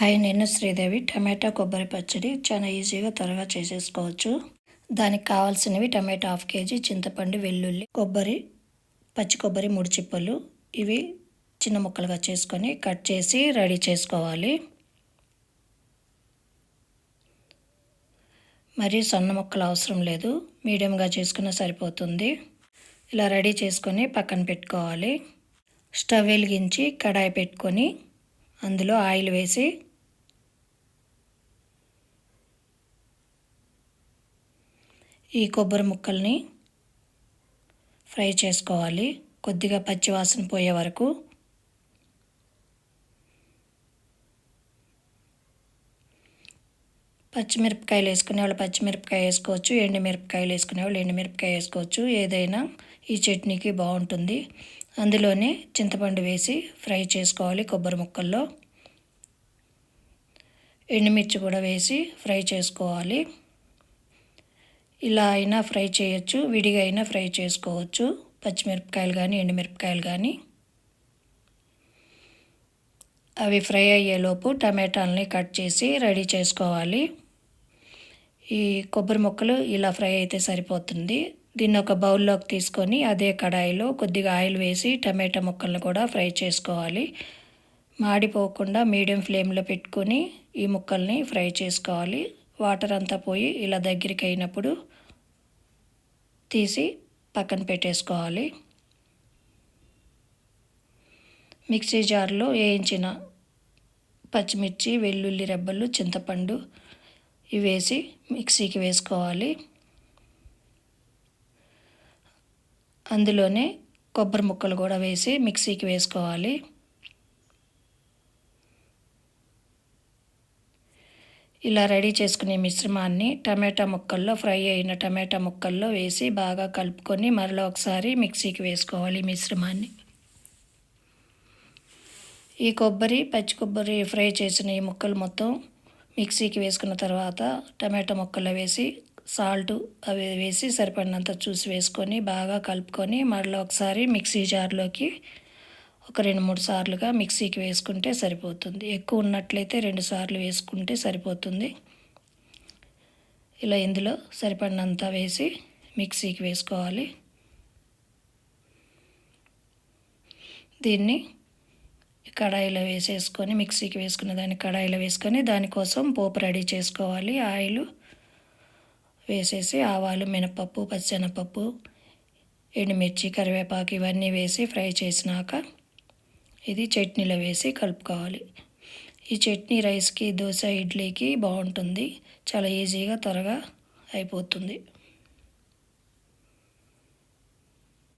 Hi నేను శ్రీదేవి. టమాటా కొబ్బరి పచ్చడి చాలా ఈజీగా త్వరగా చేసేసుకోవచ్చు. దానికి కావాల్సినవి టమాటా హాఫ్ కేజీ చింతపండు వెల్లుల్లి కొబ్బరి పచ్చి కొబ్బరి మూడు చిప్పలు. ఇవి చిన్న ముక్కలుగా చేసుకొని కట్ చేసి రెడీ చేసుకోవాలి. మరి సన్న ముక్కలు అవసరం లేదు. మీడియంగా చేసుకున్న సరిపోతుంది. ఇలా రెడీ చేసుకొని పక్కన పెట్టుకోవాలి. స్టవ్ వెలిగించి కడాయి పెట్టుకొని అందులో ఆయిల్ వేసి ఈ కొబ్బరి ముక్కల్ని ఫ్రై చేసుకోవాలి. కొద్దిగా పచ్చివాసన పోయే వరకు పచ్చిమిరపకాయలు వేసుకునే వాళ్ళు పచ్చిమిరపకాయ వేసుకోవచ్చు ఎండుమిరపకాయలు వేసుకునే వాళ్ళు ఎండుమిరపకాయ వేసుకోవచ్చు. ఏదైనా ఈ చట్నీకి బాగుంటుంది. అందులోనే చింతపండు వేసి ఫ్రై చేసుకోవాలి కొబ్బరి ముక్కల్లో. ఎండుమిర్చి కూడా వేసి ఫ్రై చేసుకోవాలి. ఇలా అయినా ఫ్రై చేయొచ్చు విడిగా అయినా ఫ్రై చేసుకోవచ్చు. పచ్చిమిరపకాయలు కానీ ఎండుమిరపకాయలు కానీ అవి ఫ్రై అయ్యేలోపు టమాటాలని కట్ చేసి రెడీ చేసుకోవాలి. ఈ కొబ్బరి ముక్కలు ఇలా ఫ్రై అయితే సరిపోతుంది. దీన్ని ఒక బౌల్లోకి తీసుకొని అదే కడాయిలో కొద్దిగా ఆయిల్ వేసి టమాటా ముక్కలను కూడా ఫ్రై చేసుకోవాలి. మాడిపోకుండా మీడియం ఫ్లేమ్లో పెట్టుకొని ఈ ముక్కల్ని ఫ్రై చేసుకోవాలి. వాటర్ అంతా పోయి ఇలా దగ్గరికి అయినప్పుడు తీసి పక్కన పెట్టేసుకోవాలి. మిక్సీ జార్లో వేయించిన పచ్చిమిర్చి వెల్లుల్లి రెబ్బలు చింతపండు ఇవి వేసి మిక్సీకి వేసుకోవాలి. అందులోనే కొబ్బరి ముక్కలు కూడా వేసి మిక్సీకి వేసుకోవాలి. ఇలా రెడీ చేసుకునే మిశ్రమాన్ని టమాటా ముక్కల్లో ఫ్రై అయిన టమాటా ముక్కల్లో వేసి బాగా కలుపుకొని మరలా ఒకసారి మిక్సీకి వేసుకోవాలి మిశ్రమాన్ని. ఈ కొబ్బరి పచ్చి కొబ్బరి ఫ్రై చేసిన ఈ ముక్కలు మొత్తం మిక్సీకి వేసుకున్న తర్వాత టమాటా ముక్కలు వేసి సాల్ట్ అవి వేసి సరిపడినంత చూసి వేసుకొని బాగా కలుపుకొని మరలా ఒకసారి మిక్సీ జార్లోకి ఒక రెండు మూడు సార్లుగా మిక్సీకి వేసుకుంటే సరిపోతుంది. ఎక్కువ ఉన్నట్లయితే రెండు సార్లు వేసుకుంటే సరిపోతుంది. ఇలా ఇందులో సరిపడినంత వేసి మిక్సీకి వేసుకోవాలి. దీన్ని కడాయిలో వేసేసుకొని మిక్సీకి వేసుకున్న దాన్ని కడాయిలో వేసుకొని దానికోసం పోపు రెడీ చేసుకోవాలి. ఆయిల్ వేసేసి ఆవాలు మినపప్పు పచ్చెనపప్పు ఎండుమిర్చి కరివేపాకు ఇవన్నీ వేసి ఫ్రై చేసినాక ఇది చట్నీలో వేసి కలుపుకోవాలి. ఈ చట్నీ రైస్కి దోశ ఇడ్లీకి బాగుంటుంది. చాలా ఈజీగా త్వరగా అయిపోతుంది.